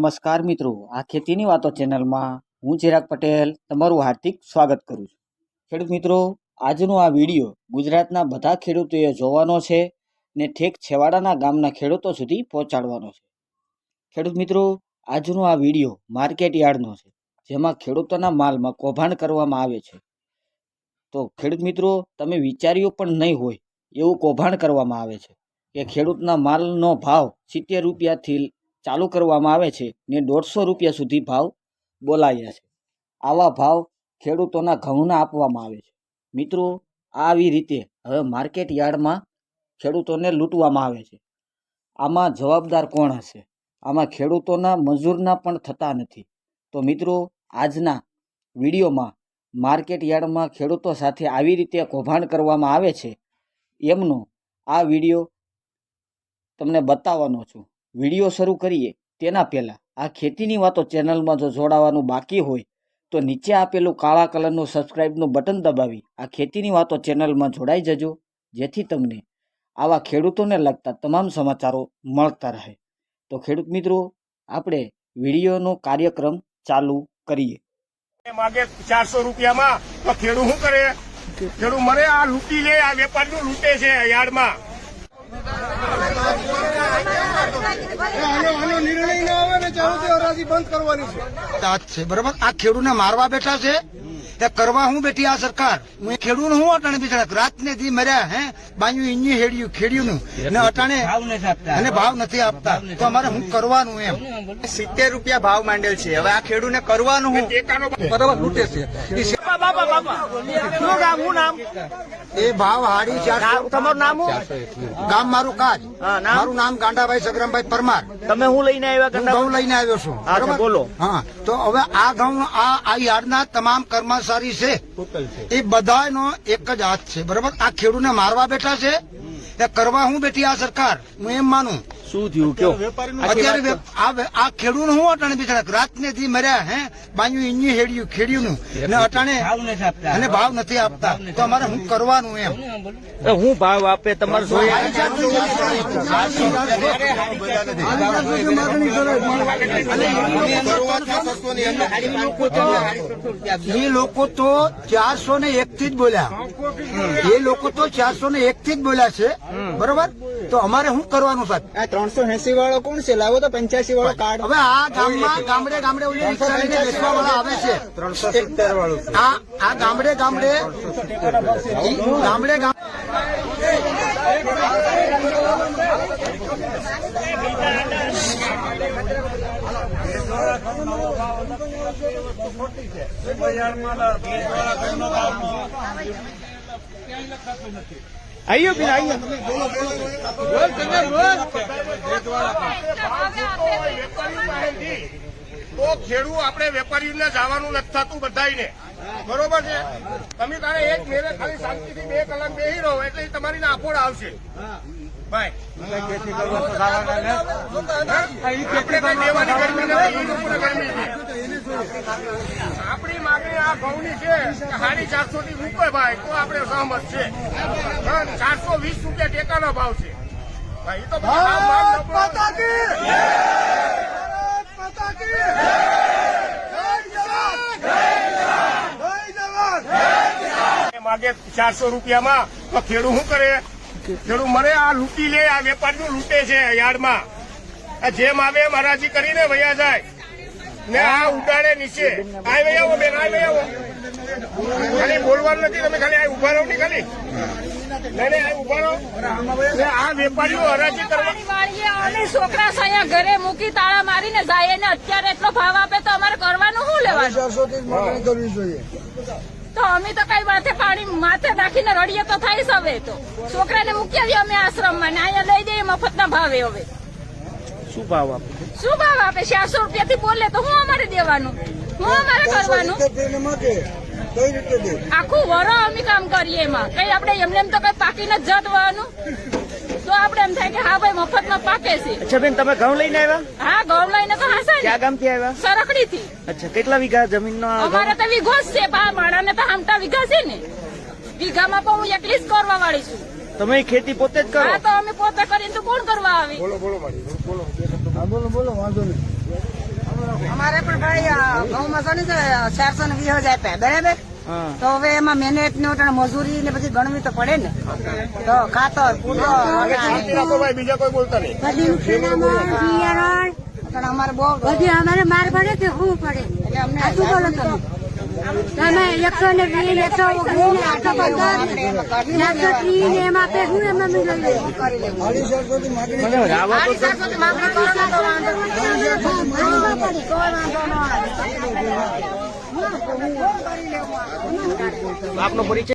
નમસ્કાર મિત્રો. આ ખેતીની વાતો ચેનલમાં હું ચિરાગ પટેલ તમારું હાર્દિક સ્વાગત કરું છું. ખેડૂત મિત્રો, આજનો આ વીડિયો ગુજરાતના બધા ખેડૂતોએ જોવાનો છે ને ઠેક છેવાડાના ગામના ખેડૂતો સુધી પહોંચાડવાનો છે. ખેડૂત મિત્રો, આજનો આ વીડિયો માર્કેટ યાર્ડનો છે, જેમાં ખેડૂતોના માલમાં કૌભાંડ કરવામાં આવે છે. તો ખેડૂત મિત્રો, તમે વિચાર્યું પણ નહીં હોય એવું કૌભાંડ કરવામાં આવે છે કે ખેડૂતના માલનો ભાવ સિત્તેર રૂપિયાથી ચાલુ કરવામાં આવે છે ને દોઢસો રૂપિયા સુધી ભાવ બોલાયા છે. આવા ભાવ ખેડૂતોના ઘઉંના આપવામાં આવે છે. મિત્રો, આવી રીતે હવે માર્કેટ યાર્ડમાં ખેડૂતોને લૂંટવામાં આવે છે. આમાં જવાબદાર કોણ હશે? આમાં ખેડૂતોના મજૂરના પણ થતા નથી. તો મિત્રો, આજના વિડીયોમાં માર્કેટ યાર્ડમાં ખેડૂતો સાથે આવી રીતે કૌભાંડ કરવામાં આવે છે, એમનો આ વીડિયો તમને બતાવવાનો છું. વીડિયો શરૂ કરીએ તેના પહેલાં, આ ખેતીની વાતો ચેનલમાં જો જોડાવાનું બાકી હોય, તો નીચે આપેલું કાળા કલરનું સબસ્ક્રાઇબનું બટન દબાવી આ ખેતીની વાતો ચેનલમાં જોડાઈ જજો, જેથી તમને આવા ખેડૂતોને લગતા તમામ સમાચારો મળતા રહે. તો ખેડૂત મિત્રો, આપણે વિડીયોનો કાર્યક્રમ ચાલુ કરીએ. માગે ચારસો રૂપિયામાં, તો ખેડૂત શું કરે? ખેડૂત મરે, આ લૂંટી લે, આ વેપારીઓ લૂંટે છે યાર્ડમાં. નિર્ણય ના આવે ને ચાલો હરાજી બંધ કરવાની છે તાજ છે બરાબર? આ ખેડૂતને મારવા બેઠા છે. કરવા હું બેઠી આ સરકાર? હું ખેડૂત હું અટાણે બિચારા રાત ને દી મર્યા હે? બાયું ઇન્જી હેડ્યું ખેડ્યું ને અટાણે અને ભાવ નથી આપતા. તો અમારે હું કરવાનું એમ. સિત્તેર રૂપિયા ભાવ માંડેલ છે. હવે આ ખેડૂને કરવાનું હું. બરાબર લૂંટે છે. ઈ સે- એ ભાવ હાડી ચારસો. તમારું નામ હું? ગામ મારું કાજ. નામ? મારું નામ ગાંડાભાઈ સગરામભાઈ પરમાર. તમે હું લઈને આવ્યા હું ઘઉં લઈને આવ્યો છું. બોલો. હા તો હવે આ ઘઉં આ આ યાર્ડના તમામ કર્મચારી છે. એ બધાનો એક જ હાથ છે. બરાબર? આ ખેડૂને મારવા બેઠા છે. કરવા હું બેઠી આ સરકાર? હું એમ માનું. શું થયું કયો અત્યારે આ ખેડૂત હું અટાણે બિચારા રાત ને થી મર્યા હે બાયું ઇન્જી હેડ્યું ખેડ્યું ને અટાણે અને ભાવ નથી આપતા તો અમારે હું કરવાનું એમ હું ભાવ આપે તમારે એ લોકો તો ચારસો ને એક થી જ બોલ્યા એ લોકો તો ચારસો ને એક થી જ બોલ્યા છે બરોબર તો અમારે શું કરવાનું સાહેબ? આ ત્રણસો એસી વાળો કોણ છે? લાવો તો પંચ્યાસી વાળો કાર્ડ હવે આ ગામમાં ગામડે ગામડે ઓલી રિક્ષા લઈને વેચવા વાળા આવે છે. ત્રણસો સિત્તેર વાળું. આ આ ગામડે ગામડે ગામડે ગામ આઈયો બેન, આઈયો. તો ખેડૂત આપણે વેપારીઓને જવાનું નથી થતું બધાને બરોબર છે? તમે તારે એક મેરે ખાલી શાંતિથી બે કલાક બેસી રહો, એટલે તમારી નાફોડ આવશે. આપણે માગણી આ ઘઉંની છે સાડી ચારસો થી મૂકો ભાઈ તો આપણે સહમત છે. ચારસો વીસ રૂપિયા ટેકાનો ભાવ છે. ભાઈ તો માગે ચારસો રૂપિયામાં તો ખેડૂત શું કરે? ખેડૂત મરે આ લૂંટી લે આ વેપારીઓ લૂંટે છે યાર્ડમાં. આ જેમ આવે એમ હરાજી કરીને વયા જાય. ને આ ઉડાડે નીચે. આ આવો બેન આ આવો ખાલી બોલવાનું નથી તમે ખાલી આ ઊભા રહો ને ખાલી. આ ને વેપારીઓ હરાજી કરવા છોકરા સાયા ઘરે મૂકી તાળા મારીને જાય ને અત્યારે એટલો ભાવ આપે તો અમારે કરવાનું શું લેવાનું? કરવી જોઈએ. તો અમે તો કઈ માથે પાણી માથે નાખીને રડીએ તો થાય છે હવે તો. છોકરાને મૂકી આવીએ અમે આશ્રમમાં ને અહીંયા લઈ જઈએ મફતના ભાવે હવે. શું ભાવ આપે? શું ભાવ આપે? ચારસો રૂપિયા થી બોલે તો હું અમારે દેવાનું? હું અમારે કરવાનું? આખું વરો અમે કામ કરીએ એમાં. કઈ આપણે એમને એમ તો કઈ પાકીને જ જવાનું તો આપણે એમ થાય કે હા ભાઈ મફતમાં પાકે છે. અચ્છા બેન તમે ઘઉં લઈને આવ્યા? હા ઘઉં લઈને તો હા ને. ક્યાં ગામથી આવ્યા? સરકડી થી અચ્છા કેટલા વીઘા જમીનનો અમારે તો વીઘો જ છે પા માણાને તો આમટા વીઘા છે ને. વીઘામાં પણ હું એકલી જ કરવા વાળી છું. તમે ખેતી પોતે જ કરો? હા તો અમે પોતે કરીને તો કોણ કરવા આવે? બોલો બોલો બોલો વાંધો નહીં. અમારે પણ ભાઈ ઘઉંમાં છે ને ચારસો ને વીસ હજાર આપ્યા બરાબર? તો હવે એમાં મહેનત ને મજૂરી ને બધી ગણવી તો પડે ને. તો ખાતર પૂરો શાંતિ રાખો ભાઈ બીજા કોઈ બોલતા નહીં. ઉટાણે અમારે બહુ બધી અમારે માર પડે કે શું પડે? એટલે અમને શું બોલો તમે? તમે એકસો ને વીસ એકસો ઓગણીસ ને આઠસો પંદર એકસો ત્રીસ ને એમ આપે શું એમાં મિલો આપનો પરિચય